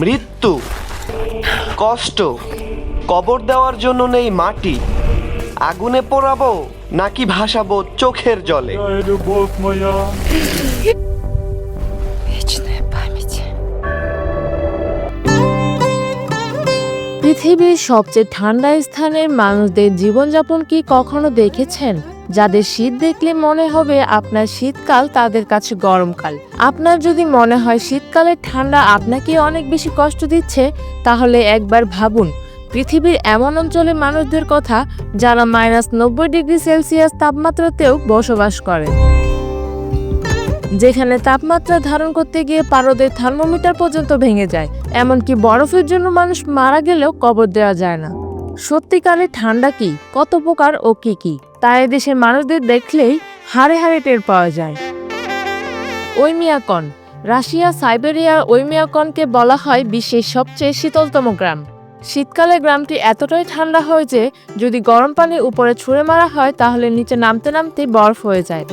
মৃত্যু, কষ্ট, কবর দেওয়ার জন্য নেই মাটি। আগুনে পোড়াবো নাকি ভাসাবো চোখের জলে? পৃথিবীর সবচেয়ে ঠান্ডা স্থানের মানুষদের জীবনযাপন কি কখনো দেখেছেন? যাদের শীত দেখলে মনে হবে আপনার শীতকাল তাদের কাছে গরমকাল। আপনার যদি মনে হয় শীতকালের ঠান্ডা আপনাকে অনেক বেশি কষ্ট দিচ্ছে, তাহলে একবার ভাবুন, পৃথিবীর এমন অঞ্চলে মানুষদের কথা যারা মাইনাস নব্বই ডিগ্রি সেলসিয়াস তাপমাত্রাতেও বসবাস করে। যেখানে তাপমাত্রা ধারণ করতে গিয়ে পারদের থার্মোমিটার পর্যন্ত ভেঙে যায়, এমনকি বরফের জন্য মানুষ মারা গেলেও কবর দেওয়া যায় না। সত্যিকারের ঠান্ডা কি? কত প্রকার ও কি কি? তা দেশের মানুষদের দেখলেই হাড়ে হাড়ে টের পাওয়া যায়। ওইমিয়াকন রাশিয়া, সাইবেরিয়া ওইমিয়াকনকে বলা হয় বিশ্বের সবচেয়ে শীতলতম গ্রাম। শীতকালে গ্রামটি এতটাই ঠান্ডা হয় যে, যদি গরম পানি উপরে ছুঁড়ে মারা হয়, তাহলে নিচে নামতে নামতে বরফ হয়ে যায়।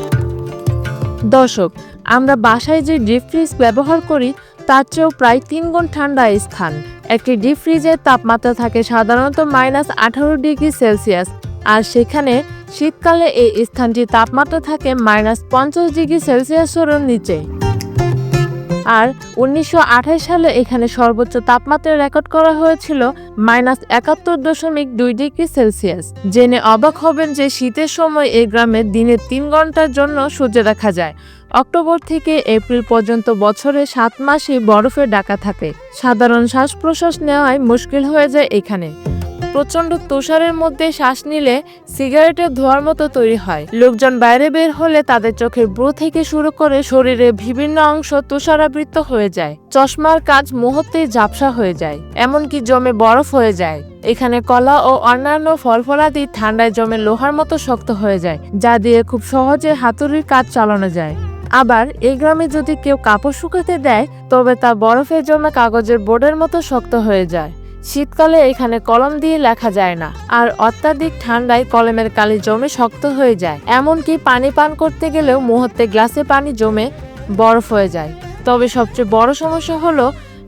দর্শক, আমরা বাসায় যে ডিপ ফ্রিজ ব্যবহার করি, তার চেয়েও প্রায় তিন গুণ ঠান্ডা স্থান। একটি ডিপ ফ্রিজের তাপমাত্রা থাকে সাধারণত মাইনাস আঠারো ডিগ্রি সেলসিয়াস। আর সেখানে শীতকালে এই স্থানটির তাপমাত্রা থাকে মাইনাস পঞ্চাশ ডিগ্রি সেলসিয়াসেরও নিচে। আর উনিশশো সালে এখানে সর্বোচ্চ তাপমাত্রা রেকর্ড করা হয়েছিল মাইনাস একাত্তর দশমিক দুই ডিগ্রি সেলসিয়াস। জেনে অবাক হবেন যে শীতের সময় এই গ্রামে দিনে তিন ঘণ্টার জন্য সূর্য দেখা যায়। অক্টোবর থেকে এপ্রিল পর্যন্ত বছরে সাত মাসই বরফে ডাকা থাকে। সাধারণ শ্বাস প্রশ্বাস নেওয়ায় মুশকিল হয়ে যায় এখানে। প্রচণ্ড তুষারের মধ্যে শ্বাস নিলে সিগারেটের ধোয়ার মতো তৈরি হয়। লোকজন বাইরে বের হলে তাদের চোখের ব্রু থেকে শুরু করে শরীরের বিভিন্ন অংশ তুষারাবৃত হয়ে যায়। চশমার কাজ মুহূর্তেই ঝাপসা হয়ে যায়, এমনকি জমে বরফ হয়ে যায়। এখানে কলা ও অন্যান্য ফল ফলাদি ঠান্ডায় জমে লোহার মতো শক্ত হয়ে যায়, যা দিয়ে খুব সহজে হাতুড়ির কাজ চালানো যায়। আবার এই গ্রামে যদি কেউ কাপড় শুকাতে দেয়, তবে তা বরফে জমে কাগজের বোর্ডের মতো শক্ত হয়ে যায়। শীতকালে এখানে কলম দিয়ে লেখা যায় না, আর অত্যাধিক ঠান্ডায় কলমের কালি জমে শক্ত হয়ে যায়। এমনকি পানি পান করতে গেলেও মুহূর্তে গ্লাসে পানি জমে বরফ হয়ে যায়। তবে সবচেয়ে বড় সমস্যা হলো,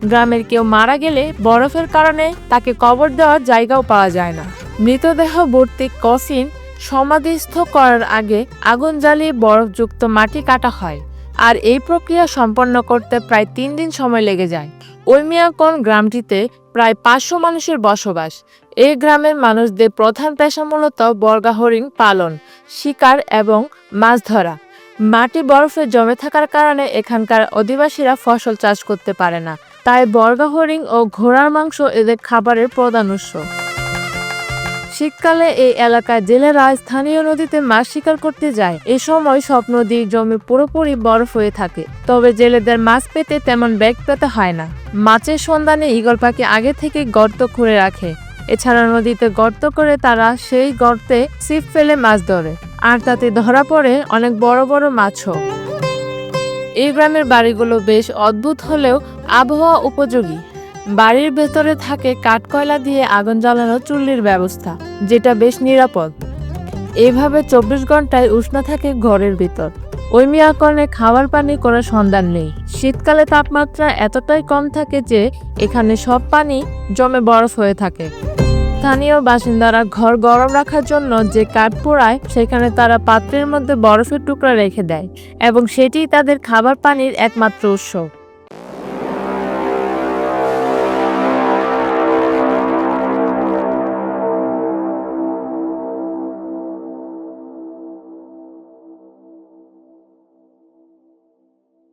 গ্রামের কেউ মারা গেলে বরফের কারণে তাকে কবর দেওয়ার জায়গাও পাওয়া যায় না। মৃতদেহ ভর্তি কসিন সমাধিস্থ করার আগে আগুন জ্বালিয়ে বরফযুক্ত মাটি কাটা হয়, আর এই প্রক্রিয়া সম্পন্ন করতে প্রায় তিন দিন সময় লেগে যায়। ওইমিয়াকন গ্রামটিতে প্রায় পাঁচশো মানুষের বসবাস। এ গ্রামের মানুষদের প্রধান পেশা মূলত বর্গা হরিণ পালন, শিকার এবং মাছ ধরা। মাটি বরফে জমে থাকার কারণে এখানকার অধিবাসীরা ফসল চাষ করতে পারে না। তাই বর্গা হরিণ ও ঘোড়ার মাংস এদের খাবারের প্রধান উৎস। শীতকালে এই এলাকায় জেলেরা স্থানীয় নদীতে মাছ শিকার করতে যায়। এ সময় সব নদীর জমি পুরোপুরি বরফ হয়ে থাকে, তবে জেলেদের মাছ পেতে তেমন ব্যাগ পেতে হয় না। মাছের সন্ধানে ঈগল পাখি আগে থেকে গর্ত খুঁড়ে রাখে। এছাড়া নদীতে গর্ত করে তারা সেই গর্তে ছিপ ফেলে মাছ ধরে, আর তাতে ধরা পড়ে অনেক বড় বড় মাছও। এই গ্রামের বাড়িগুলো বেশ অদ্ভুত হলেও আবহাওয়া উপযোগী। বাড়ির ভেতরে থাকে কাঠকয়লা দিয়ে আগুন জ্বালানো চুল্লির ব্যবস্থা, যেটা বেশ নিরাপদ। এভাবে চব্বিশ ঘন্টায় উষ্ণ থাকে ঘরের ভিতর। ওই মিয়াকরণে খাবার পানি কোনো সন্ধান নেই। শীতকালে তাপমাত্রা এতটাই কম থাকে যে, এখানে সব পানি জমে বরফ হয়ে থাকে। স্থানীয় বাসিন্দারা ঘর গরম রাখার জন্য যে কাঠ পোড়ায়, সেখানে তারা পাত্রের মধ্যে বরফের টুকরা রেখে দেয় এবং সেটিই তাদের খাবার পানির একমাত্র উৎস।